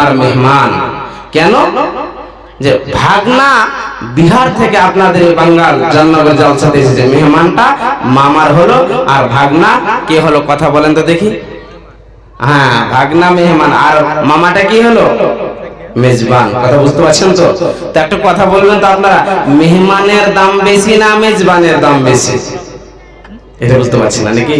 আমার মেহমান। কেন? যে ভাগনা বিহার থেকে আপনাদের বাঙ্গাল জান্নাতের জলসাতে এসেছে। মেহমানটা মামার হলো, আর ভাগনা কে হলো কথা বলেন তো দেখি। হ্যাঁ ভাগনা, মেহমান, আর মামাটা কি হলো? মেজবান। কথা বুঝতে পারছেন তো? তো একটা কথা বলবেন তো আপনারা। মেহমানের দাম বেশি না মেজবানের দাম বেশি? এটা বুঝতে পারছি না নাকি?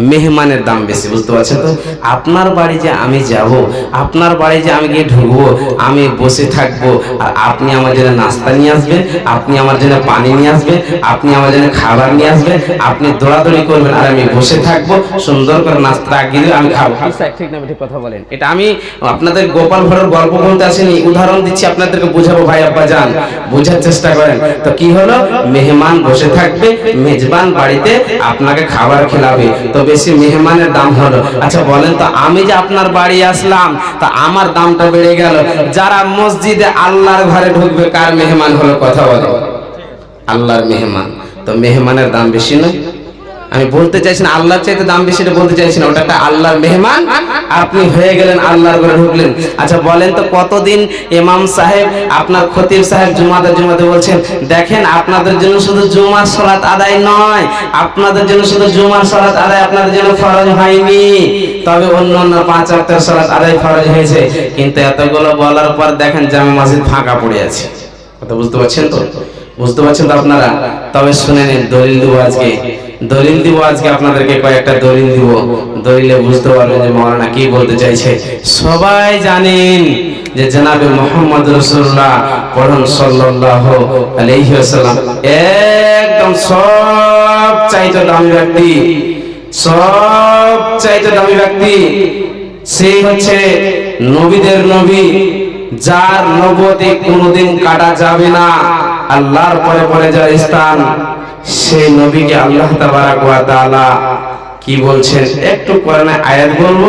মেহমানের দাম বেশি বুঝতে পারছেন তো? আপনার বাড়ি যে আমি যাব আপনার বাড়ি যে আমি গিয়ে ঢুকবো আমি বসে থাকব আর আপনি আমার জন্য নাস্তা নিয়ে আসবেন আপনি আমার জন্য পানি নিয়ে আসবেন আপনি আমার জন্য খাবার নিয়ে আসবেন আপনি দৌড়াদৌড়ি করবেন আর আমি বসে থাকব সুন্দর করে নাস্তা আগিয়ে আমি খাব। ঠিক না ঠিক কথা বলেন। এটা আমি আপনাদের গোপাল ভরের গল্প বলতে আসিনি উদাহরণ দিচ্ছি আপনাদেরকে বুঝাবো ভাই আব্বা যান। বোঝার চেষ্টা করেন। তো কি হলো? মেহমান বসে থাকবে মেজবান বাড়িতে আপনাকে খাবার খেলাবে। তো বেশি মেহমানের দাম হলো। আচ্ছা বলেন তো, আমি যে আপনার বাড়ি আসলাম, তা আমার দামটা বেড়ে গেল। যারা মসজিদে আল্লাহর ঘরে ঢুকবে, কার মেহমান হলো? কথা বলো আল্লাহর মেহমান। তো মেহমানের দাম বেশি নয়? আমি বলতে চাইছি না, আল্লাহর চাইতে দাম বেশি এটা বলতে চাইছি না, ওটা একটা আল্লাহর মেহমান, আপনি হয়ে গেলেন, আল্লাহর ঘরে ঢুকলেন। আচ্ছা বলেন তো কতদিন ইমাম সাহেব আপনার খতিব সাহেব জুমাতে জুমাতে বলছেন, দেখেন, আপনাদের জন্য শুধু জুমার সালাত আদায় নয়, আপনাদের জন্য শুধু জুমার সালাত আদায় আপনাদের জন্য ফরজ হয়নি। তবে অন্য অন্য পাঁচ ওয়াক্তের সালাত আদায় ফরজ হয়েছে, কিন্তু এতগুলো বলার পর দেখেন জামে মসজিদ ফাঁকা পড়ে আছে। কথা বুঝতে পারছেন তো? বুঝতে পারছেন তো আপনারা? তবে শুনে নিন, দলিল দিব আজকে। দলিল দিব আজকে আপনাদেরকে, কয়েকটা দলিল দিব। দলিলে বুঝতে পারবেন যে মৌলানা কি বলতে চাইছে। সবাই জানেন যে জনাবে মোহাম্মদ রসুল্লাহ পড়ুন সাল্লাল্লাহু আলাইহি ওয়াসাল্লাম। একদম সব চাইতে দামি ব্যক্তি, সব চাইতে দামি ব্যক্তি, সেই হচ্ছে নবীদের নবী, যার নবতে কোনোদিন কাটা যাবে না। আল্লাহর পরে পরে যার স্থান, সেই নবীকে আল্লাহ তাআলা কি বলছেন? একটু কোরআনে আয়াত বলব,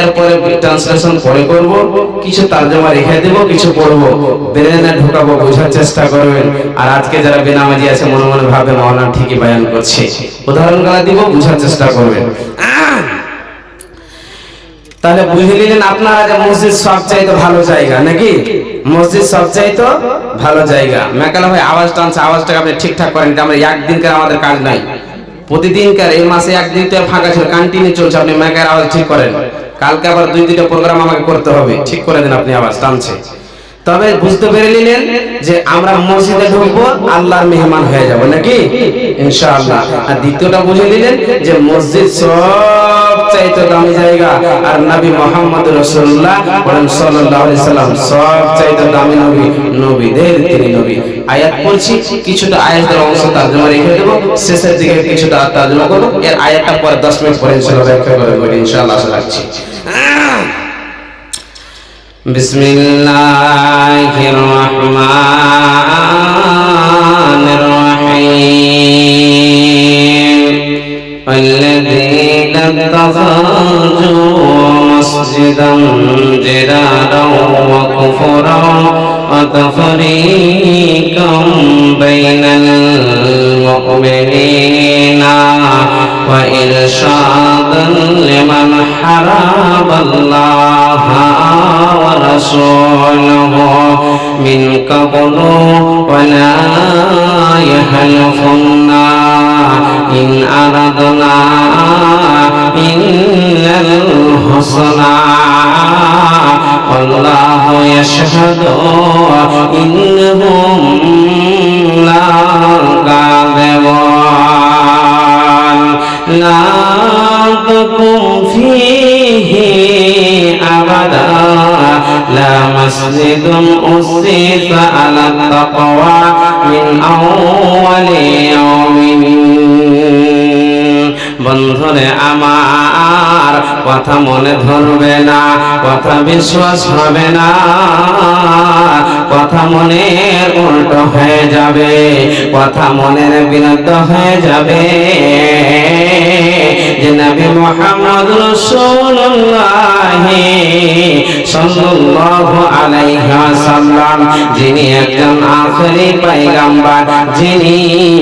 এরপরে ট্রান্সলেশন পরে করব, কিছু তরজমা রেখে দেব, কিছু পড়ব। ব্রেনে ঢোকাবো, বোঝার চেষ্টা করবেন। আর আজকে যারা বেনামাজি আছে, মনে মনে ভাবে মাওলানা ঠিকই বয়ান করছে। উদাহরণ দিব, বোঝার চেষ্টা করবেন। তাহলে বুঝে নিলেন আপনারা যে মসজিদ সবচাইতে ভালো জায়গা, নাকি? মসজিদ সবচাইতে ভালো জায়গা। মেকালা ভাই, আওয়াজ টানছে, আওয়াজটাকে আপনি ঠিকঠাক করেন আমরা একদিনকার আমাদের কাজ নাই। প্রতিদিনকার, এই মাসে একদিন তো ফাঁকা ছিল কন্টিনিউ চলছে, আপনি মেকার আওয়াজ ঠিক করেন। কালকে আবার দুই দুইটা প্রোগ্রাম আমাকে করতে হবে, ঠিক করে দিন আপনি আওয়াজ, টানছে। তবে বুঝতে পেরে নিলেন যে আমরা মসজিদে ঢুকবো, আল্লাহর মেহমান হয়ে যাব, নাকি? ইনশাআল্লাহ। আর দ্বিতীয়টা বুঝে নিলেন যে মসজিদ সব চাইতে দামি জায়গা। আর নবী মোহাম্মদ রাসূলুল্লাহ বলেন সাল্লাল্লাহু আলাইহি সাল্লাম সব চাইতে দামি নবী নবীদের তিনি নবী। আয়াত পড়ছি, কিছুটা আয়াতের অংশ তরজমা রেখে দেব, শেষের দিকে কিছুটা তরজমা করব। এর আয়াতটা পরে 10 মিনিট পরে ইনশাআল্লাহ ব্যাখ্যা করে ইনশাআল্লাহ আশা রাখছি। بسم الله الرحمن الرحيم. والذين اتخذوا مسجدا جدارا وكفرا وتفريقا بين المؤمنين وإرشادا لمن الله ورسوله من قبل ولا يحلفن إن أردنا إلا الحسنى والله يشهد إنهم لا مسجد أسس على التقوى من أول يوم বন্ধুরে আমার কথা মনে ধরবে না কথা বিশ্বাস হবে না কথা মনের উল্টো হয়ে যাবে কথা মনের বিরুদ্ধ হয়ে যাবে যে নবী মোহাম্মদ রাসূলুল্লাহ সাল্লাল্লাহু আলাইহি ওয়াসাল্লাম, যিনি একজন আখেরি পয়গম্বর, যিনি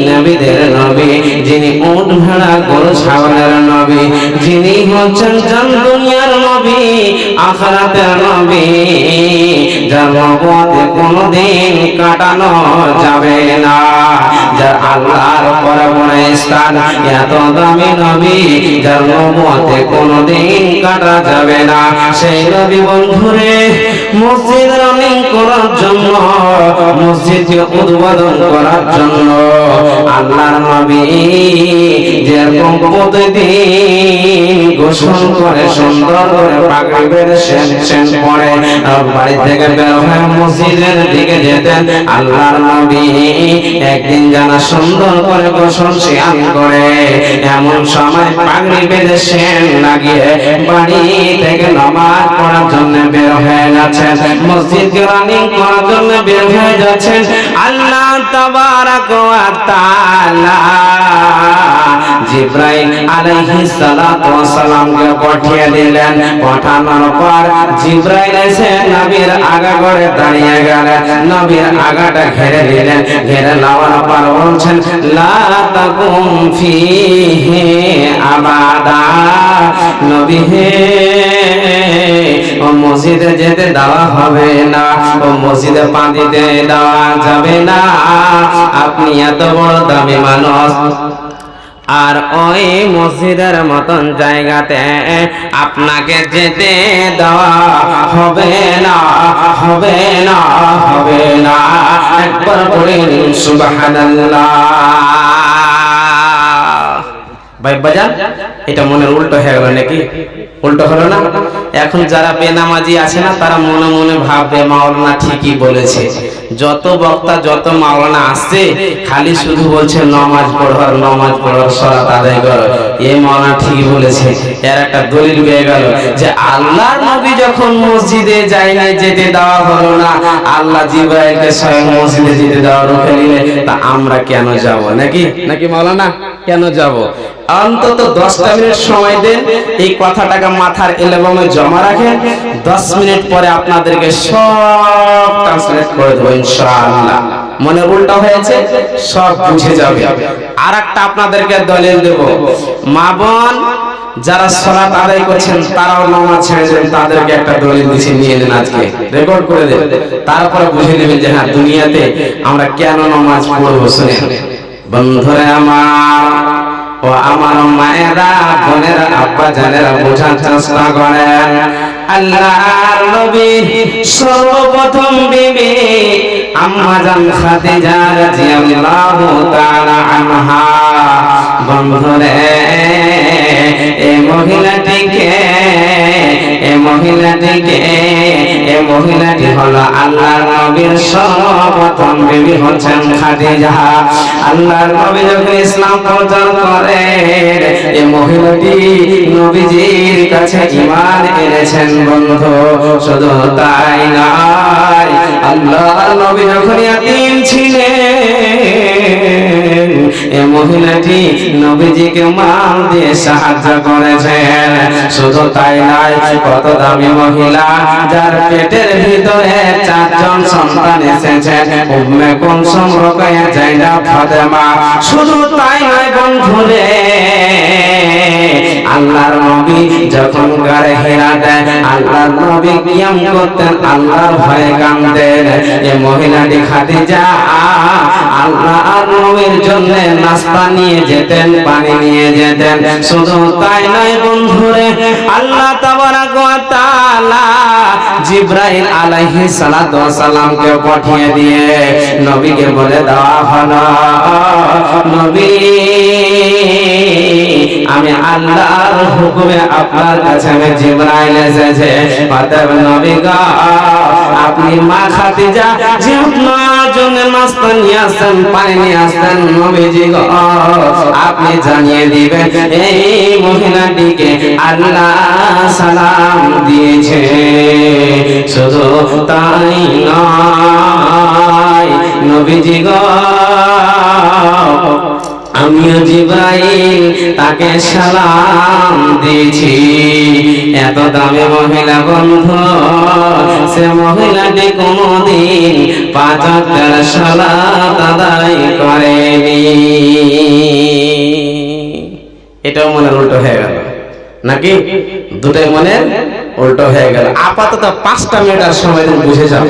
নবীদের নবী, যিনি উট ভেড়া গরু ছাগলের নবী, যিনি হচ্ছেন জান দুনিয়ার নবী, আখরাতের নবী। যার কোনদিন কাটানো যাবে না। যার আল্লাহর পরে পরে স্থান এত দামি নবী যার কোনদিন কাটা যাবে না। সেই নবী বন্ধুরে, মসজিদ রানিং করার জন্য মসজিদকে উদ্বোধন করার জন্য আল্লাহর নবী যেরকম প্রতিদিন গোসল করে সুন্দর করে পাগড়ি বেড়ে সেন সেন পরে বাড়ি থেকে একদিন জানা সুন্দর করে গোসল শিয়ান করে, এমন সময় পাগড়ি বেঁধে লাগিয়ে বাড়ি থেকে নামাজ পড়ার জন্য বের হয়ে যাচ্ছেন। মসজিদকে রানিং করার জন্য বের হয়ে যাচ্ছেন। আল্লাহ তাবারাক ওয়া তাআলা জিব্রাইল আলাইহিস সালাতু ওয়াস সালামকে পাঠিয়ে দিলেন। পাঠানোর পর জিব্রাইল এসে নবীর আগা করে দাঁড়িয়ে গেলেন। নবীর আগাটা ঘিরে দিলেন ঘিরে নেওয়ার পর বলছেন, লা তাকুম ফিহি আবাদা। নবী হে, ও মসজিদে যেতে দেওয়া হবে না। ও মসজিদে পা দিতে দেওয়া যাবে না। আপনি এত বড় দামি মানুষ। আর ওই মসজিদের মতন জায়গাতে আপনাকে যেতে দেওয়া হবে না হবে না হবে না। একবার বলেন সুবহানাল্লাহ। ভাই বাজান এটা মনের উল্টো হয়ে গেল নাকি? উল্টো হলো না? এখন যারা বেনামাজি আছে না, তারা মনে মনে ভাববে, মাওলানা ঠিকই বলেছে। যত বক্তা, যত মাওলানা আসছে, খালি শুধু বলছে, নমাজ পড়ার নমাজ পড়ার সরাত আদায় করো। বলেছে। এর একটা দলিল পেয়ে গেল যে নবী যখন মসজিদে যায় না যেতে দেওয়া হলো না। আল্লাহ স্বয়ং মসজিদে যেতে দেওয়া রুখে নিলে। তা আমরা কেন যাব? নাকি? নাকি মাওলানা, কেন যাব? অন্তত দশটা মিনিট সময় দেন, এই কথাটাকে মাথার এলবামে জমা রাখেন। দশ মিনিট পরে আপনাদেরকে সব ট্রান্সলেট করে দেবো, ইনশাআল্লাহ। মনে উল্টা হয়েছে, সব বুঝে যাবে। আর একটা আপনাদেরকে দলিল দেব। মা বোন, যারা সলাত আদায় করছেন, তারাও নামাজ ছেড়ে দেন, তাদেরকে একটা দলিল দিচ্ছি নিয়ে নেন আজকে। রেকর্ড করে দেন। তারপরে বুঝে নেবেন যে হ্যাঁ দুনিয়াতে আমরা কেন নামাজ পড়ব শুনে বন্ধুরে আমার, ও আমার মায়েরা, বোনেরা আব্বা জানেরা বোঝার চেষ্টা করেন। আল্লাহর নবীর সর্বপ্রথম বিবি আম্মা জান খাদিজা রাদিয়াল্লাহু তাআলা আনহা বন্ধুরে এই মহিলাটিকে এই মহিলাটিকে এই মহিলাটি হলো আল্লাহর নবীর সর্বপ্রথম বিবি হচ্ছেন খাদিজা। আল্লাহর নবী যখন ইসলাম প্রচার করে এই মহিলাটি নবীজির কাছে ঈমান এনেছেন বন্ধু। শুধু তাই নয়, আল্লাহর নবী যখন ইয়াতীম ছিলেন এই মহিলাটি নবীজিকে মাল দিয়ে সাহায্য করেছেন। শুধু তাই নয়, কত দামি মহিলা, যার পেটের ভিতরে চারজন সন্তান এসেছেন উম্মে কুলসুম রোকায়া জাইনা ফাতেমা। শুধু তাই নয় বন্ধুরে, আল্লাহর নবী যখন গাড়ে হেরা দেন আল্লাহর নবী কিয়াম করতেন, আল্লাহর ভয়ে কাঁদতেন এই মহিলাটি খাদিজা, আল্লাহ আর নবীর জন্য নাস্তা নিয়ে যেতেন, পানি নিয়ে যেতেন। শুধু তাই নয় বন্ধুরে, আল্লাহ তাবারাক ওয়া তাআলা জিব্রাইল আলাইহি সালামকে পাঠিয়ে দিয়ে নবীকে বলে দেওয়া হলো নবী, আমি আল্লাহর হুকুমে আপনার কাছে আমি জিব্রাইল এসেছে। অতএব নবী গো আপনি মা খাদিজা, যে আপনার জন্য নাস্তা নিয়ে আসেন পানি নিয়ে আসেন নবীজি গো। আপনি জানিয়ে দিবেন, এই মহিলাটিকে আল্লাহ সালাম দিয়েছে। শুধু তাই নয়, নবীজি গো। আমিও জিব্রাইল তাকে সালাম দিয়েছি। এত দামে মহিলা বন্ধু, সে মহিলাটি কোনদিন পাঁচ হাজার সালাত আদায় করেনি। এটাও মনের উল্টো হয়ে গেল। নাকি? দুটাই মনের উল্টো হয়ে গেল। আপাতত পাঁচটা মিনিট আর সময় বুঝে যাবে।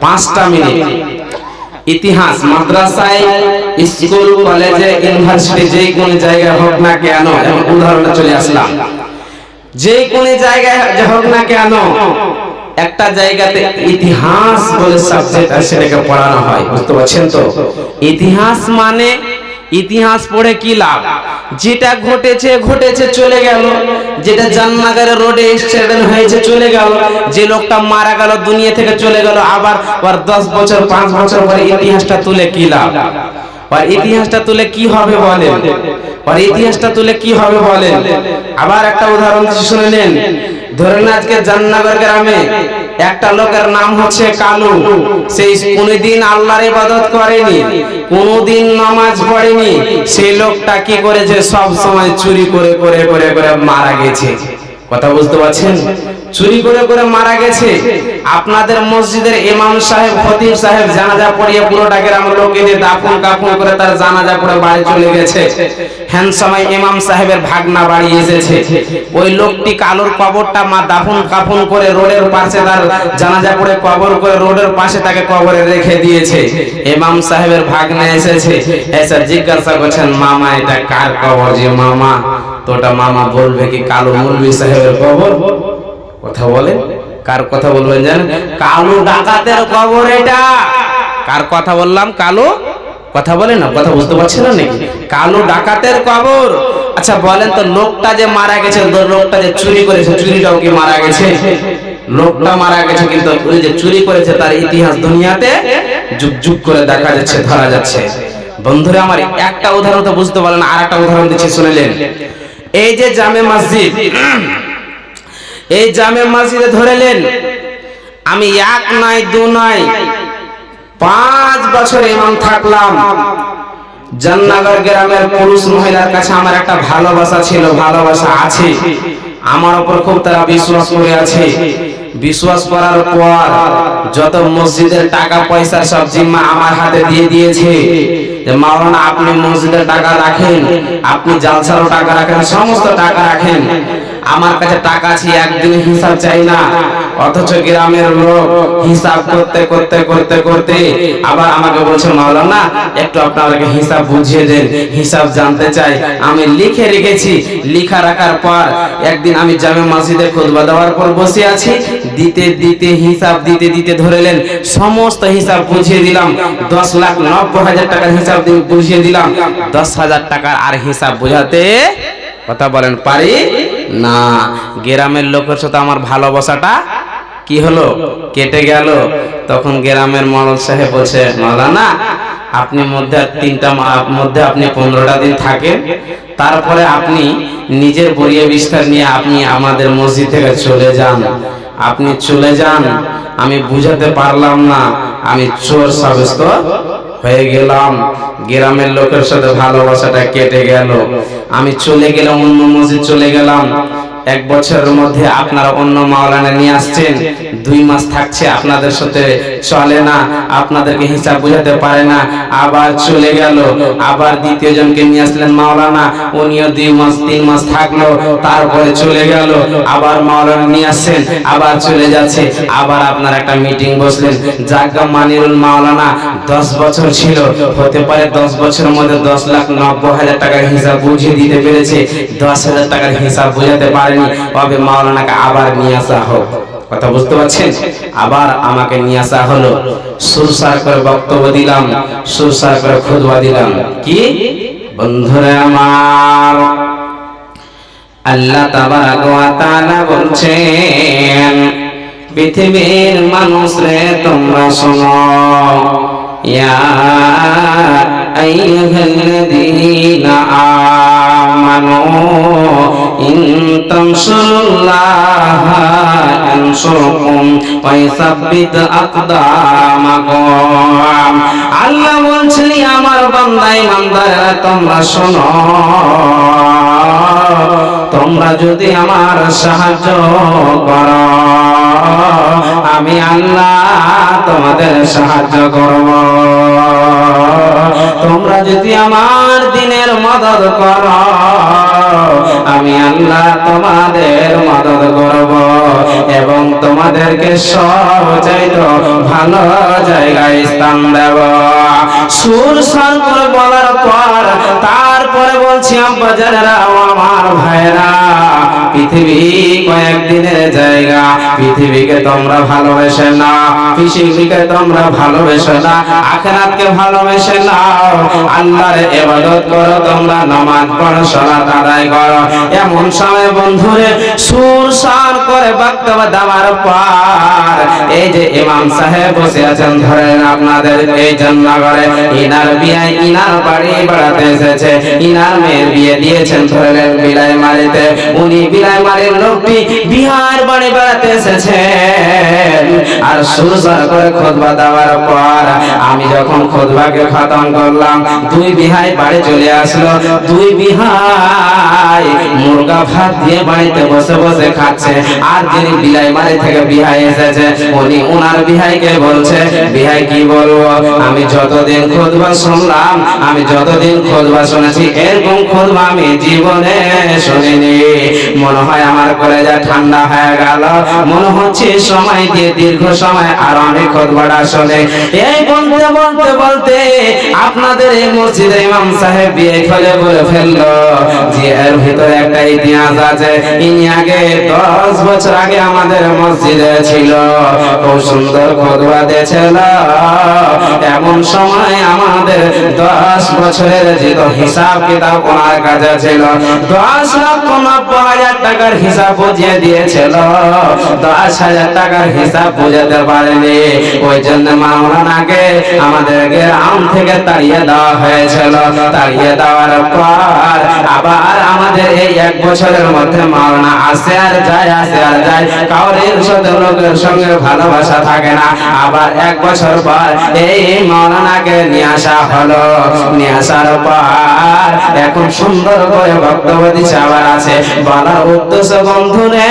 পাঁচটা মিনিট। ইতিহাস, মাদ্রাসায়, স্কুল, কলেজে, ইউনিভার্সিটি, যে কোন জায়গায় হোক না কেন উদাহরণ চলে আসলাম। যে কোন জায়গায় হোক না কেন, একটা জায়গাতে ইতিহাস বলে সাবজেক্ট আছে, সেটাকে পড়ানো হয়, বুঝতে পারছেন তো? ইতিহাস মানে ইতিহাস পড়ে কি লাভ? যেটা ঘটেছে ঘটেছে, চলে গেল। যেটা জান্নাগারের রোডে অ্যাক্সিডেন্ট হয়েছে, চলে গেল। যে লোকটা মারা গেল, দুনিয়া থেকে চলে গেল, আবার আর দশ বছর, পাঁচ বছর পরে ইতিহাসটা তুলে কি লাভ? আর ইতিহাসটা তুলে কি হবে বলেন? আর ইতিহাসটা তুলে কি হবে বলেন? আবার একটা উদাহরণ শুনে নেন। ধরেন আজকে জান্নাগর গ্রামে। একটা লোকের নাম হচ্ছে কালু। সেই কোনদিন আল্লাহর ইবাদত করেনি, কোনদিন নামাজ পড়েনি। সেই লোকটা কি করেছে? সব সময় চুরি করে করে করে করে মারা গেছে। কথা বুঝতে পারছেন? চুরি করে করে মারা গেছে। আপনাদের মসজিদের ইমাম সাহেব, খতিব সাহেব জানাজা পড়িয়ে পুরোটা গ্রাম লোকে দিয়ে দাফন কাফন করে তার জানাজা পড়ে বাড়ি চলে গেছে। হ্যান সময় ইমাম সাহেবের ভাগনা বাড়ি এসেছে। ওই লোকটি কালোর কবরটা মা দাফন কাফন করে রোডের পাশে তার জানাজা পড়ে কবর করে রোডের পাশে তাকে কবরে রেখে দিয়েছে। ইমাম সাহেবের ভাগনা এসেছে। এসে জিজ্ঞাসা করছেন, মামা, এটা কার কবর যে মামা? তোটা মামা বলবে কি কালো মুলবি সাহেবের কবর? কথা বলে কার কথা বলবেন জানেন? কালো ডাকাতের কবর এটা। কার কথা বললাম? কালো? কথা বলে না, কথা বুঝতে পারছেন না নাকি? কালো ডাকাতের কবর। আচ্ছা বলেন তো লোকটা যে মারা গেছে লোকটা যে চুরি করেছে, চুরিটাও কি মারা গেছে? লোকটা মারা গেছে, কিন্তু ওই যে চুরি করেছে, তার ইতিহাস দুনিয়াতে যুগ যুগ করে দেখা যাচ্ছে, ধরা যাচ্ছে। বন্ধুরা, আমার একটা উদাহরণ তো বুঝতে পারলেন আর একটা উদাহরণ দিচ্ছি, শুনেলেন? এই যে জামে মসজিদ, এই জামে মসজিদে ধরেলেন আমি এক নয় দু নয় পাঁচ বছর ইমাম থাকলাম। জান্নাগর গ্রামের পুরুষ মহিলার কাছে আমার একটা ভালোবাসা ছিল, ভালোবাসা আছে। আমার উপর খুব তারা বিশ্বাস করে আছে। বিশ্বাস করার পর যত মসজিদের টাকা পয়সা সব জিম্মা আমার হাতে দিয়ে দিয়েছে। মাওলানা আপনি মসজিদের টাকা রাখেন, আপনি জালসারও টাকা রাখেন, সমস্ত টাকা রাখেন। আমার কাছে টাকা আছে একদিন হিসাব চাই না। অথচ গ্রামের লোক হিসাব করতে করতে করতে করতে আবার আমাকে বলছে, মাওলানা, একটু আপনাদেরকে হিসাব বুঝিয়ে দেন, হিসাব জানতে চাই। আমি লিখে রেখেছি, লিখা রাখার পর একদিন আমি জামে মসজিদে খুতবা দেওয়ার পর বসে আছি। দিতে দিতে, হিসাব দিতে দিতে ধরেলেন, সমস্ত হিসাব বুঝিয়ে দিলাম। দশ লাখ নব্বই হাজার টাকার হিসাব দিয়ে বুঝিয়ে দিলাম। দশ হাজার টাকার আর হিসাব বোঝাতে কথা বলেন, পারি না। গ্রামের লোকের সাথে আমার ভালোবাসাটা কি হলো? কেটে গেল। তখন গ্রামের মরল সাহেব বলছে মালানা আপনি মধ্যে তিনটা মধ্যে আপনি পনেরোটা দিন থাকেন। তারপরে আপনি নিজের বরিয়া বিস্তার নিয়ে আপনি আমাদের মসজিদ থেকে চলে যান। আপনি চলে যান। আমি বুঝাতে পারলাম না। আমি চোর সাব্যস্ত হয়ে গেলাম। গ্রামের লোকের সাথে ভালোবাসাটা কেটে গেল। আমি চলে গেলাম, অন্য মসজিদ চলে গেলাম। এক বছরের মধ্যে আপনারা অন্য মাওলানা নিয়ে আসছেন। দুই মাস থাকছে, আপনাদের সাথে চলে না, আপনাদেরকে হিসাব বুঝাতে পারে না। আবার চলে গেল, আবার দ্বিতীয় জনকে নিয়ে আসলেন মাওলানা। উনিও দুই মাস, তিন মাস থাকল, তারপরে চলে গেল, আবার মাওলানা নিয়ে আসছেন, আবার চলে যাচ্ছে, আবার আপনার একটা মিটিং বসলেন। জাগা মানিরুল মাওলানা, দশ বছর ছিল, হতে পারে দশ বছরের মধ্যে দশ লাখ নব্বই হাজার টাকার হিসাব বুঝিয়ে দিতে পেরেছে, দশ হাজার টাকার হিসাব বুঝাতে পারেনি। তবে মাওলানাকে আবার নিয়ে আসা হোক। কথা বুঝতে পারছেন? আবার আমাকে নিয়ে আসা হলো। সুরসার করে বক্তব্য দিলাম সুরসার করে খুদবা দিলাম। কি? বন্ধুরা আমার, আল্লাহ তাবারাক ওয়া তাআলা বলছেন, পৃথিবীর মানুষ রে, তোমরা শোনো। ইয়া আইয়ুহাল্লাযীনা আমানু, ইন তানসুরুল্লাহা ইয়ানসুরকুম ওয়া ইসাব্বিত আকদামাকুম আল্লাহ বলছেন আমার বান্দা ইমানদারেরা তোমরা শোনো। তোমরা যদি আমার সাহায্য করো, আমি আল্লাহ তোমাদের সাহায্য করব। তোমরা যদি আমার দিনের মদত করো, আমি আল্লাহ তোমাদের মদত করব। এবং তোমাদেরকে সবচাইতে ভালো জায়গায় স্থান দেব। সুর সার করে বলার পর তারপরে বলছি আব্বাজানেরা ও আমার ভাইরা পৃথিবী কয়েকদিনের জায়গা, পৃথিবীকে তোমরা ভালোবেসে না পৃথিবীকে তোমরা ভালোবেসে না আখেরাতকে ভালোবেসে নাও, আল্লাহর ইবাদত করো, তোমরা নামাজ পড়ো, সালাত আদায় করো। এমন সময় বন্ধুরে সুর সার করে বক্তব্য দেওয়ার পর এই যে ইমাম সাহেব বসে আছেন, ধরেন আপনাদের এই জন্নগরে ইনার বিয়ে, ইনার বাড়ি বেড়াতে এসেছে। ইনার মেয়ের বিয়ে দিয়েছেন ধরেন বিলাই মারিতে। উনি বিলাই মারির লোকটি বিহার বাড়ি বেড়াতে এসেছেন আর খোদবা দেওয়ার পর আমি যখন খতম করলাম, দুই বিহাই বাড়ি চলে আসলো। দুই বিহাই মুরগা ভাত দিয়ে বাড়িতে বসে বসে খাচ্ছে। আর বিলাই বাড়ি থেকে বিহাই এসেছে। উনি ওনার বিহাইকে বলছে, বিহাই কি বলব? আমি যতদিন শুনলাম, আমি যতদিন শুনেছি, এরকম আমি জীবনে শুনিনি। মনে হয় আমার কলেজা ঠান্ডা হয়ে গেল। মনে হচ্ছে সময় দিয়ে দীর্ঘ সময় আর শুনে। এই বলতে বলতে বলতে আপনাদের এই মসজিদে ইমাম সাহেব বিয়ে ফেলে বলে ফেলল ভিতরে একটা ইতিহাস আছে। ইনি আগে দশ বছর আগে আমাদের মসজিদে ছিল। খুব সুন্দর খোদবা দিয়েছিল। এমন সময় আমাদের দশ বছরের যে তো হিসাব কিতাব ওনার কাছে ছিল। দশ লক্ষ নব্বই হাজার টাকার হিসাব বুঝিয়ে দিয়েছিল। দশ হাজার টাকার হিসাব বুঝাতে পারেনি। ওই জন্য মাওলানাকে আমাদের গ্রাম থেকে তাড়িয়ে দেওয়া হয়েছিল। তাড়িয়ে দেওয়ার পর আবার আমাদের এই এক বছরের মধ্যে মাওলানা আসে আর যায়, আসে আর যায়। আবার এক বছর পর এই মাওলানাকে নিয়ে আসা হলো। নিয়ে আসার এখন সুন্দর করে বক্তব্য আবার আছে। বলার উদ্দেশ্য বন্ধু রে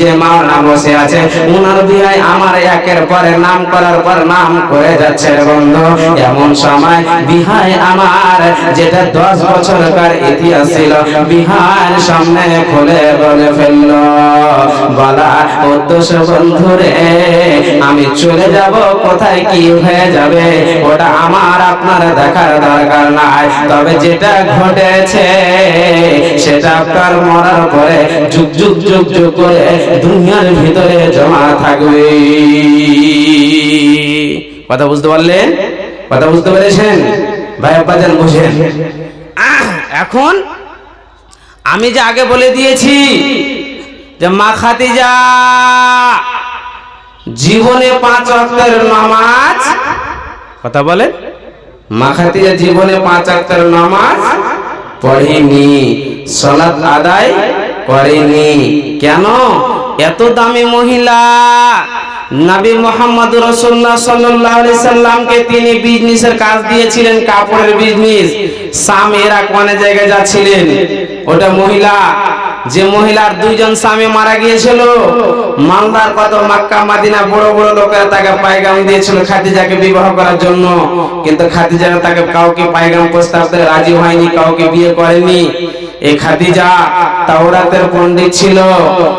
এই নিজে মাওনা বসে আছে, উনার বিয়াই আমার একের পরে নাম করার পর নাম করে যাচ্ছে বন্ধু। এমন সময় বিহাই আমার, যেটা দশ বছরকার ইতিহাস ছিল, বিহার সামনে খুলে বলে ফেলল, বলা, উদ্দেশ্য বন্ধু রে আমি চলে যাব, কোথায় কি হয়ে যাবে? ওটা আমার আপনার দেখার দরকার নাই। তবে যেটা ঘটেছে, সেটা আপনার মরার পরে যুগ যুগ যুগ যুগ করে দুনিয়ার ভিতরে জমা থাকবে। কথা বুঝতে পারলেন? কথা বুঝতে পেরেছেন? ভাই আব্বাজান বুঝেন এখন আমি যে আগে বলে দিয়েছি যে মা খাদিজা, জীবনে পাঁচ ওয়াক্তের নামাজ, কথা বলে মা খাদিজা জীবনে পাঁচ ওয়াক্তের নামাজ পড়েনি সালাত আদায় করেনি। কেন? এত দামি মহিলা। নবী মোহাম্মদ রসুল্লাহ সাল্লামকে তিনি বিজনেসের কাজ দিয়েছিলেন, কাপড়ের বিজনেস। স্বামী এরা কোন জায়গায় যাচ্ছিলেন? ওটা মহিলা। যে মহিলার দুইজন স্বামী মারা গিয়েছিল, মালদার কত মাক্কা মাদিনা বড় বড় লোকেরা তাকে পায়গাম দিয়েছিল খাদিজাকে বিবাহ করার জন্য। কিন্তু খাদিজা তাকে কাউকে পায়গাম প্রস্তাব রাজি হয়নি, কাউকে বিয়ে করেনি। এই খাদিজা তাওরাতের পণ্ডিত ছিল।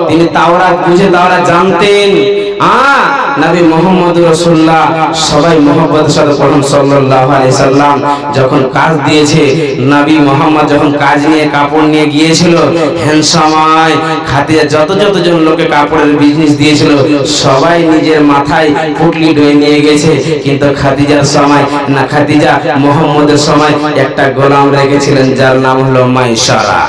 তিনি তাওরাত বুঝে তাওরাত জানতেন। আ নবী মোহাম্মদ রাসূলুল্লাহ সবাই মোহাম্মদের সাথে পড়ুন সাল্লাল্লাহু আলাইহি সাল্লাম। যখন কাজ দিয়েছে, নবী মোহাম্মদ যখন কাজ নিয়ে কাপড় নিয়ে গিয়েছিল হেন সময় খাদিজা যত যত জন লোকে কাপড়ের বিজনেস দিয়েছিল, সবাই নিজের মাথায় পুটলি ডয়ে নিয়ে গেছে। কিন্তু খাদিজার সময় না, খাদিজা মোহাম্মদের সময় একটা গোলাম রেখেছিলেন, যার নাম হলো মাইসারা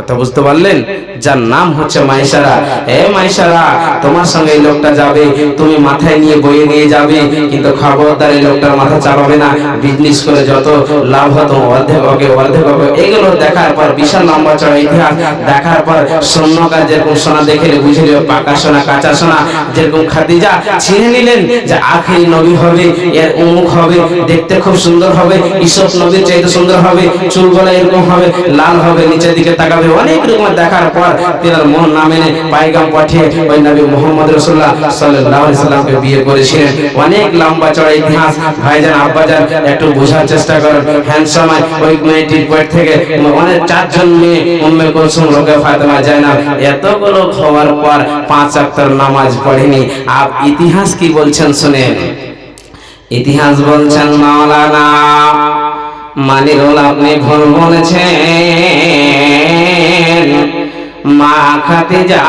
কথা বুঝতে পারলেন? যার নাম হচ্ছে মাইসারা এ মাইসারা তোমার সঙ্গে লোকটা যাবে, তুমি মাথায় নিয়ে বয়ে নিয়ে যাবে, কিন্তু খবরদার এই লোকটার মাথা চাপাবে না। বিজনেস করে যত লাভ হতো, অর্ধেক হবে অর্ধেক হবে। এগুলো দেখার পর বিশাল লম্বা চড়া ইতিহাস। দেখার পর স্বর্ণকার যেরকম সোনা দেখে বুঝে নিল পাকা সোনা, কাঁচা সোনা। যেরকম খাদিজা ছিনে নিলেন যে আখেরি নবী হবে, এর উমুক হবে, দেখতে খুব সুন্দর হবে ঈশ্বর নবীর চাইতে সুন্দর হবে চুল চুলগুলো এরকম হবে, লাল হবে, নিচের দিকে তাকাবে অনেক রকম দেখার পর তিনার মন না মেনে পাইগাম পাঠিয়ে ওই নবী মোহাম্মদ রসুল্লাহ সাল্লাহ সাল্লামকে বিয়ে করেছিলেন। অনেক লম্বা চড়া ইতিহাস। ভাইজান, আব্বাজান, একটু বোঝার চেষ্টা করেন। হ্যান সময় ওই মেয়েটির পেট থেকে অনেক চারজন মেয়ে উম্মে কুলসুম লোকে ফাতেমা যায় না এতগুলো হওয়ার পর পাঁচ আক্তার নামাজ পড়েনি। আর ইতিহাস কি বলছেন শুনেন। ইতিহাস বলছেন, মাওলানা মানিরুল আপনি ভুল বলেছেন। মা খাদিজা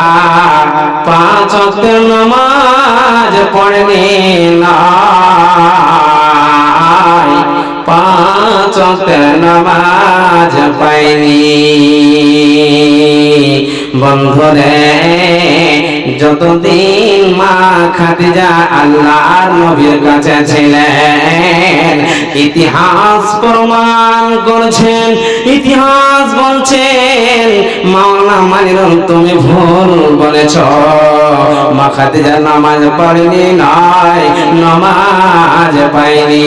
পাঁচ ওয়াক্তের নামাজ পড়েনি না। পাঁচ ওয়াক্তের নামাজ পাইনি। বন্ধুরে যতদিন মা খাদিজা আল্লাহর নবীর কাছে ছিলেন, ইতিহাস প্রমাণ করছেন, ইতিহাস বলছেন, মাওলানা মানিরুল তুমি ভুল বলেছ। মা খাদিজা নামাজ পড়েনি নয় নামাজ পাইনি